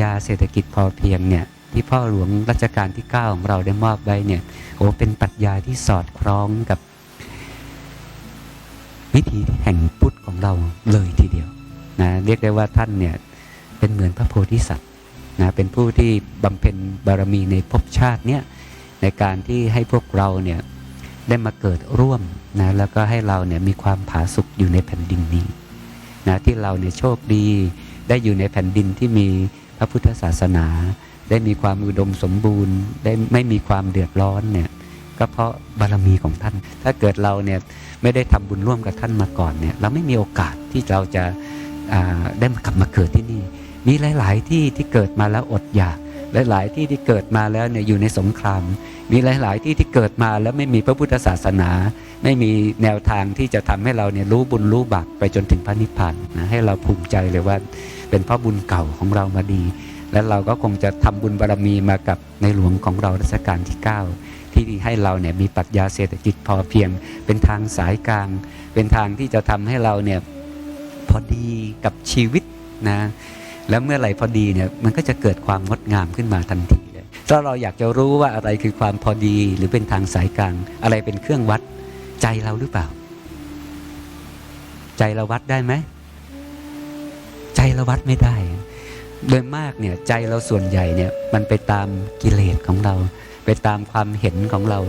ญาเศรษฐกิจพอเพียงเนี่ยที่พ่อหลวงรัชกาลที่ 9 ของเราได้มอบไว้เนี่ยโอ้เป็นปรัชญาที่สอดคล้องกับ วิถีแห่งพุทธของเราเลยทีเดียวนะเรียกได้ว่าท่านเนี่ยเป็นเหมือนพระโพธิสัตว์นะเป็นผู้ที่บำเพ็ญบารมีในภพชาติเนี่ยในการที่ให้พวกเราเนี่ยได้มาเกิดร่วมนะแล้วก็ให้เราเนี่ยมีความผาสุกอยู่ในแผ่นดินนี้นะที่เราเนี่ยโชคดีได้อยู่ในแผ่นดินที่มี พระพุทธศาสนา ได้มีความอุดมสมบูรณ์ ได้ไม่มีความเดือดร้อนเนี่ยก็เพราะบารมีของท่าน ถ้าเกิดเราเนี่ยไม่ได้ทำบุญร่วมกับท่านมาก่อนเนี่ยเราไม่มีโอกาสที่เราจะาได้กลับมาเกิดที่นี่ มีหลาย ๆ ที่ที่เกิดมาแล้วอดอยาก หลาย ๆ ที่ที่เกิดมาแล้วเนี่ยอยู่ในสงคราม มีหลาย ๆ ที่ที่เกิดมาแล้วไม่มีพระพุทธศาสนา ไม่มีแนวทางที่จะทำให้เราเนี่ยรู้บุญรู้บาปไปจนถึงพระนิพพานนะให้เราภูมิใจเลยว่าเป็นพระบุญเก่าของเรามาดี และเราก็คงจะทำบุญบารมีมากับในหลวงของเรารัชกาลที่ 9 ที่ให้เราเนี่ยมีปรัชญาเศรษฐกิจพอเพียง เป็นทางสายกลาง เป็นทางที่จะทำให้เราเนี่ยพอดีกับชีวิตนะ แล้วเมื่อไหร่พอดีเนี่ยมันก็จะเกิดความงดงามขึ้นมาทันทีเลยถ้าเราอยากจะรู้ว่าอะไรคือความพอดีหรือเป็นทางสายกลาง อะไรเป็นเครื่องวัดใจเราหรือเปล่า ใจเราวัดได้ไหมใจเราวัดไม่ได้ โดยมากเนี่ยใจเราส่วนใหญ่เนี่ยมันไปตามกิเลสของเรา ไปตามความเห็นของเรา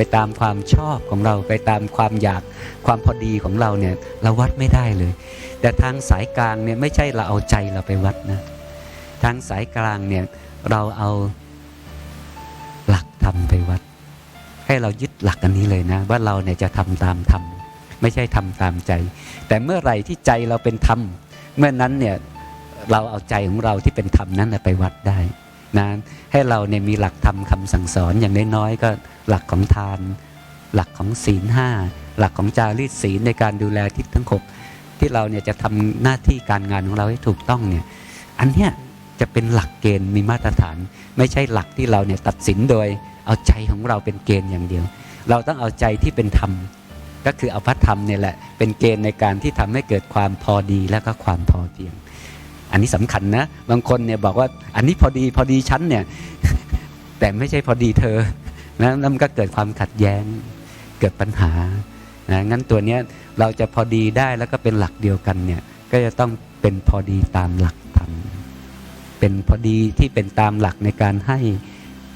ไปตามความชอบของเรา ไปตามความอยากความพอดีของเราเนี่ยเราวัดไม่ได้เลย แต่ทางสายกลางเนี่ยไม่ใช่เราเอาใจเราไปวัดนะทางสายกลางเนี่ยเราเอาหลักธรรมไปวัด ให้เรายึดหลักอันนี้เลยนะ ว่าเราเนี่ยจะทำตามธรรมไม่ใช่ทำตามใจ แต่เมื่อไหร่ที่ใจเราเป็นธรรมเมื่อนั้นเนี่ยเราเอาใจของเราที่เป็นธรรมนั้นไปวัดได้ นะให้เราเนี่ยมีหลักธรรมคำสั่งสอนอย่างน้อยๆก็หลักของทาน หลักของศีลห้าหลักของจารีตศีลในการดูแลทิศทั้งหกที่เราเนี่ยจะทำหน้าที่การงานของเราให้ถูกต้องเนี่ยอันเนี้ยจะเป็นหลักเกณฑ์มีมาตรฐาน ไม่ใช่หลักที่เราเนี่ยตัดสินโดยเอาใจของเราเป็นเกณฑ์อย่างเดียว เราต้องเอาใจที่เป็นธรรมก็คือเอาพระธรรมเนี่ยแหละเป็นเกณฑ์ในการที่ทำให้เกิดความพอดีและก็ความพอเพียง อันนี้สำคัญนะ บางคนเนี่ยบอกว่าอันนี้พอดีพอดีฉันเนี่ย แต่ไม่ใช่พอดีเธอนะแล้วมันก็เกิดความขัดแย้ง เกิดปัญหานะงั้นตัวเนี้ยเราจะพอดีได้แล้วก็เป็นหลักเดียวกันเนี่ย ก็จะต้องเป็นพอดีตามหลักธรรมเป็นพอดีที่เป็นตามหลักในการให้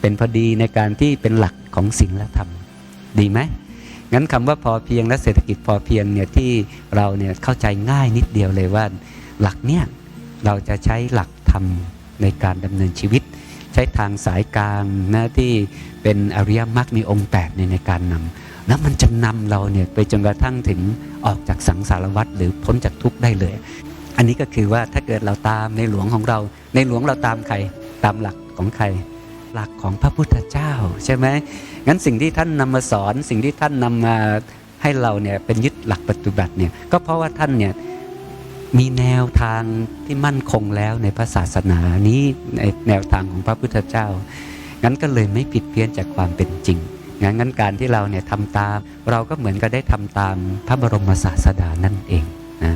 เป็นพอดีในการที่เป็นหลักของศีลธรรม ดีไหมงั้นคำว่าพอเพียงและเศรษฐกิจพอเพียงเนี่ยที่เราเนี่ยเข้าใจง่ายนิดเดียวเลยว่าหลักเนี่ย เราจะใช้หลักธรรมในการดำเนินชีวิต ใช้ทางสายกลางนะที่เป็นอริยมรรคมีองค์แปดในในการนำแล้วมันจะนำเราเนี่ยไปจนกระทั่งถึงออกจากสังสารวัฏหรือพ้นจากทุกข์ได้เลย อันนี้ก็คือว่าถ้าเกิดเราตามในหลวงของเรา ในหลวงเราตามใครตามหลักของใครหลักของพระพุทธเจ้าใช่ไหมงั้นสิ่งที่ท่านนำมาสอน สิ่งที่ท่านนำมาให้เราเนี่ยเป็นยึดหลักปฏิบัติเนี่ยก็เพราะว่าท่านเนี่ย มีแนวทางที่มั่นคงแล้วในพระศาสนานี้ในแนวทางของพระพุทธเจ้า งั้นก็เลยไม่ผิดเพี้ยนจากความเป็นจริง งั้นงั้นการที่เราเนี่ยทำตาม เราก็เหมือนกับได้ทำตามพระบรมศาสดานั่นเองนะ